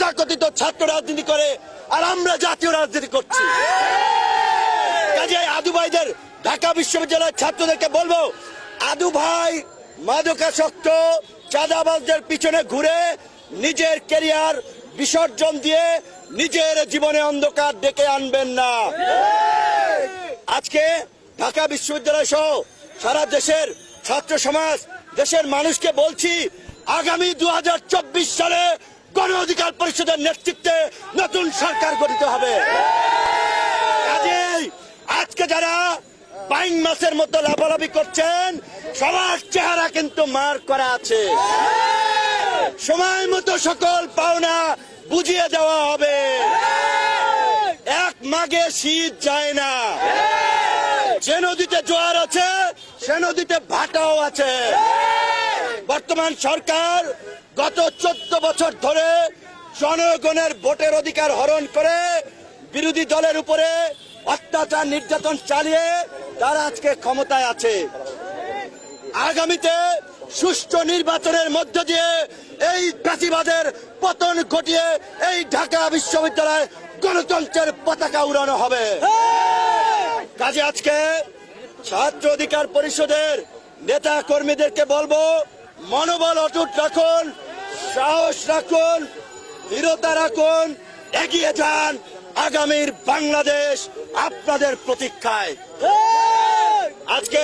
তথাকথিত ছাত্র রাজনীতি করে আর আমরা জাতীয় রাজনীতি করছি। কাজে আদু ভাইদের ঢাকা বিশ্ববিদ্যালয়ের ছাত্রদেরকে বলব, আদু ভাই মাদকাসক্ত, চাঁদাবাজদের পিছনে ঘুরে নিজের ক্যারিয়ার বিসর্জন দিয়ে নিজের জীবনে অন্ধকার ডেকে আনবেন না। আজকে ঢাকা বিশ্ববিদ্যালয় সহ সারা দেশের ছাত্র সমাজ, দেশের মানুষকে বলছি, আগামী দু হাজার চব্বিশ সালে গণ অধিকার পরিষদের নেতৃত্বে নতুন সরকার গঠিত হবে। আজকে যারা বাইং মাসের মতো লাফালাফি করছেন, সবার চেহারা কিন্তু মার করা আছে। সময় মতো সকল পাওনা বুঝিয়ে দেওয়া হবে। এক মাগে শীত যায় না। যে নদীতে জোয়ার আছে, সে নদীতে ভাটাও আছে। বর্তমান সরকার গত চোদ্দ বছর ধরে জনগণের ভোটের অধিকার হরণ করে বিরোধী দলের উপরে অত্যাচার নির্যাতন চালিয়ে তারা আজকে ক্ষমতায় আছে। আগামীতে সুষ্ঠু নির্বাচনের মধ্য দিয়ে এই ফ্যাসিবাদের পতন ঘটিয়ে এই ঢাকা বিশ্ববিদ্যালয়ে গণতন্ত্রের পতাকা উড়ানো হবে। কাজে আজকে ছাত্র অধিকার পরিষদের নেতা কর্মীদেরকে বলব, মনোবল অটুট রাখুন সাহস রাখুন, দৃঢ়তা রাখুন, এগিয়ে যান। আগামীর বাংলাদেশ আপনাদের প্রতীক্ষায়। আজকে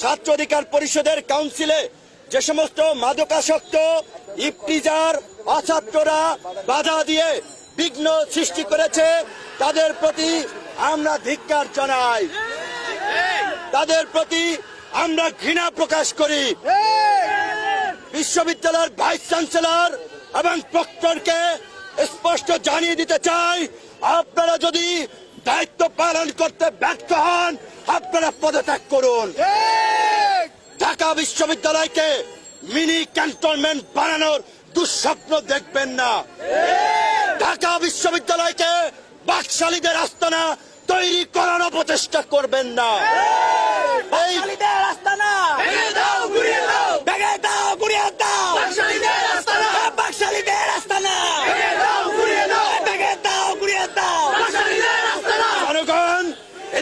ছাত্র অধিকার পরিষদের কাউন্সিলে যে সমস্ত মাদকাসক্ত ইফতিজার অছাত্ররা বাধা দিয়ে বিঘ্ন সৃষ্টি করেছে, তাদের প্রতি আমরা ধিক্কার জানাই। তাদের প্রতি আমরা ঘৃণা প্রকাশ করি। বিশ্ববিদ্যালয়ের ভাইস চ্যান্সেলর এবং প্রক্টরকে স্পষ্ট জানিয়ে দিতে চাই আপনারা যদি দায়িত্ব পালন করতে ব্যর্থ হন আপনারা পদত্যাগ করুন। ঢাকা বিশ্ববিদ্যালয়কে মিনি ক্যান্টনমেন্ট বানানোর দুঃস্বপ্ন দেখবেন না। ঢাকা বিশ্ববিদ্যালয়কে বাকশালীদের আস্তানা তৈরি করার অপচেষ্টা করবেন না। এই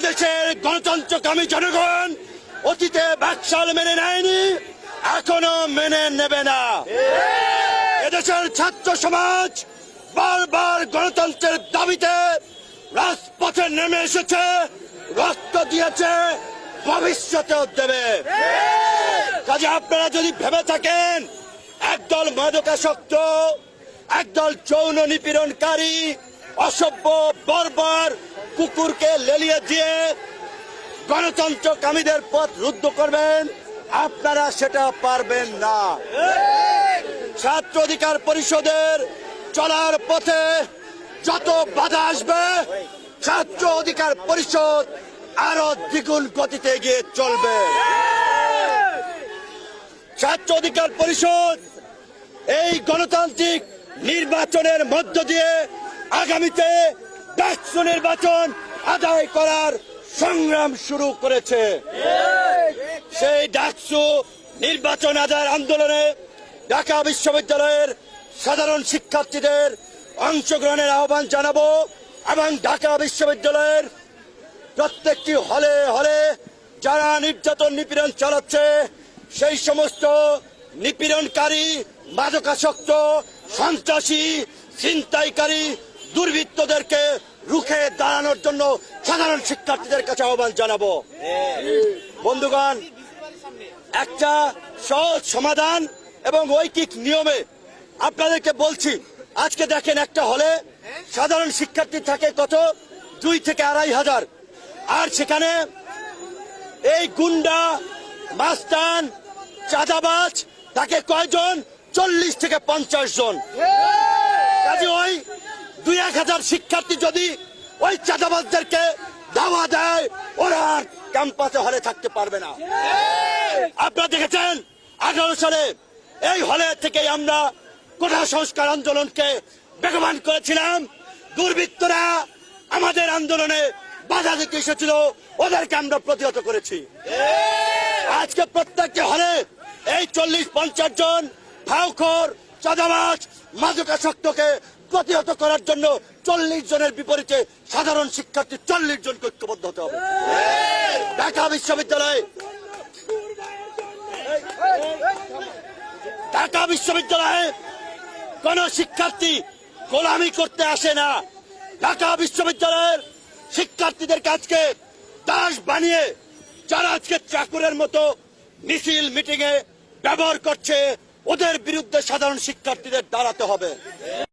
এদেশের গণতন্ত্রকামী জনগণ অতীতে বাকশাল মেনে নেয়নি, এখনও মেনে নেবে না। এদেশের ছাত্র সমাজ বারবার গণতন্ত্রের দাবিতে রাজপথে নেমে এসেছে, রক্ত দিয়েছে, ভবিষ্যতেও দেবে। কাজে আপনারা যদি ভেবে থাকেন, একদল মাদকাসক্ত একদল যৌন নিপীড়নকারী, অসভ্য, বর্বর কুকুরকে লেলিয়ে দিয়ে গণতন্ত্র কামীদের পথ রুদ্ধ করবেন, আপনারা সেটা পারবেন না। ছাত্র অধিকার পরিষদের চলার পথে যত বাধা আসবে, ছাত্র অধিকার পরিষদ আরও দ্বিগুণ গতিতে গিয়ে চলবে। ছাত্র অধিকার পরিষদ এই গণতান্ত্রিক নির্বাচনের মধ্য দিয়ে আগামীতে ডাকসু নির্বাচন আদায় করার সংগ্রাম শুরু করেছে। সেই ডাকসু নির্বাচন আদায়ের আন্দোলনে ঢাকা বিশ্ববিদ্যালয়ের সাধারণ শিক্ষার্থীদের অংশগ্রহণের আহ্বান জানাব এবং ঢাকা বিশ্ববিদ্যালয়ের প্রত্যেকটি হলে হলে যারা নির্যাতন নিপীড়ন চালাচ্ছে, সেই সমস্ত নিপীড়নকারী মাদকাসক্ত সন্ত্রাসী, ছিনতাইকারী দুর্বৃত্তদেরকে রুখে দাঁড়ানোর জন্য সাধারণ শিক্ষার্থীদের কাছে আহ্বান জানাব। বন্ধুগণ, একটা সহজ সমাধান এবং ঐকিক নিয়মে আপনাদেরকে বলছি, আজকে দেখেন একটা হলে সাধারণ শিক্ষার্থী থাকে কত? দুই থেকে আড়াই হাজার। আর সেখানে এই গুন্ডা, মাস্তান, চাঁদাবাজ, তাকে কয়জন? চল্লিশ থেকে পঞ্চাশ জন। কাজে ওই দুই এক হাজার শিক্ষার্থী যদি ওই চাঁদাবাজদেরকে দাওয়া দেয়, ওরা আর ক্যাম্পাসে হলে থাকতে পারবে না। আপনারা দেখেছেন, আঠারো সালে এই হলে থেকে আমরা কোঠা সংস্কার আন্দোলনকে বেগবান করেছিলাম। দুর্বৃত্তরা আমাদের আন্দোলনে বাধা দিতে এসেছিল, ওদেরকে আমরা প্রতিহত করেছি। আজকে প্রত্যেকটি হলে এই চল্লিশ পঞ্চাশ জন ফাউখর চাঁদাবাজ, মাদকাসক্তকে প্রতিহত করার জন্য চল্লিশ জনের বিপরীতে সাধারণ শিক্ষার্থী চল্লিশ জন ঐক্যবদ্ধ হতে হবে। ঢাকা বিশ্ববিদ্যালয় ঢাকা বিশ্ববিদ্যালয়ে কোন শিক্ষার্থী গোলামি করতে আসে না। ঢাকা বিশ্ববিদ্যালয়ের শিক্ষার্থীদের কাজকে দাস বানিয়ে যারা আজকে চাকুরের মতো মিছিল মিটিং এ ব্যবহার করছে ওদের বিরুদ্ধে সাধারণ শিক্ষার্থীদের দাঁড়াতে হবে।